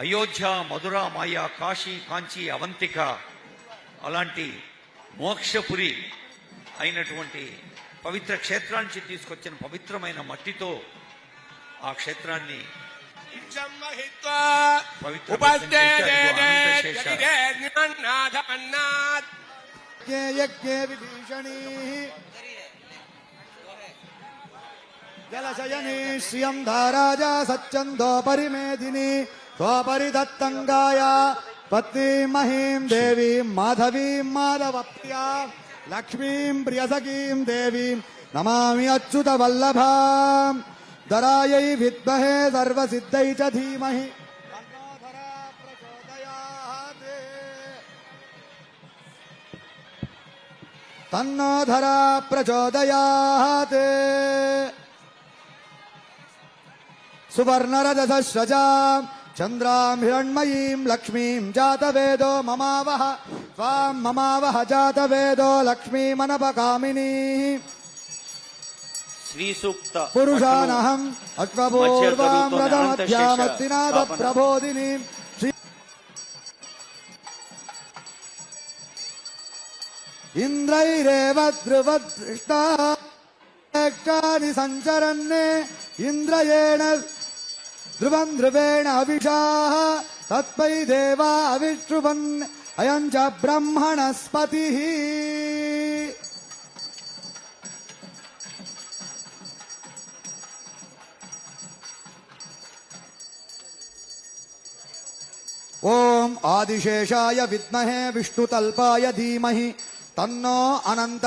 అయోధ్య మధుర మాయ కాశీ కాంచి అవంతిక అలాంటి మోక్షపురి అయినటువంటి పవిత్ర క్షేత్రానికి తీసుకొచ్చిన పవిత్రమైన మట్టితో ఆ క్షేత్రాన్ని జలశయనీ శ్రియం ధారాజ సత్యందో పరిమేదిని. तोपरिदत्तङ्गाय पत्नीं महीं देवीं, माधवीं लक्ष्मी लक्ष्मीं, प्रियसखीं देवीं, नमामि अच्युतवल्लभां दरायै विद्महे सर्वसिद्धै च धीमहि। तन्नोधरा प्रचोदयात् सुवर्णरजसश्रजाम्। చంద్రాం హిరణ్మయీం లక్ష్మీం జాతవేదో మమావహ. త్వాం మమావహ జాతవేదో లక్ష్మీమనపకామినీ. శ్రీ సూక్త పురుషానహం అశ్వపూర్వాం మధ్య రథమధ్యామత్తినాథ. ప్రబోధిని ఇంద్రైరేవ ధ్రువదృష్టాని సంచరన్నే ఇంద్రయేణ ధ్రువం ధ్రువేణ అవిషాః తత్పై దేవా అవిష్రువన్ అయం చ బ్రహ్మణస్పతి ఓం ఆదిశేషాయ విద్మహే విష్ణుతల్పాయ ధీమహి తన్నో అనంత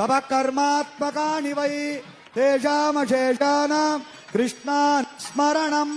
तब कर्मात्मका वै तेषामशेषाणाम् स्मरण स्मरणम्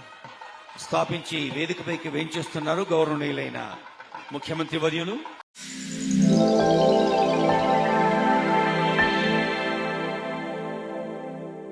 స్థాపించి వేదికపైకి వేయించేస్తున్నారు గౌరవనీయులైన ముఖ్యమంత్రి వర్యులు.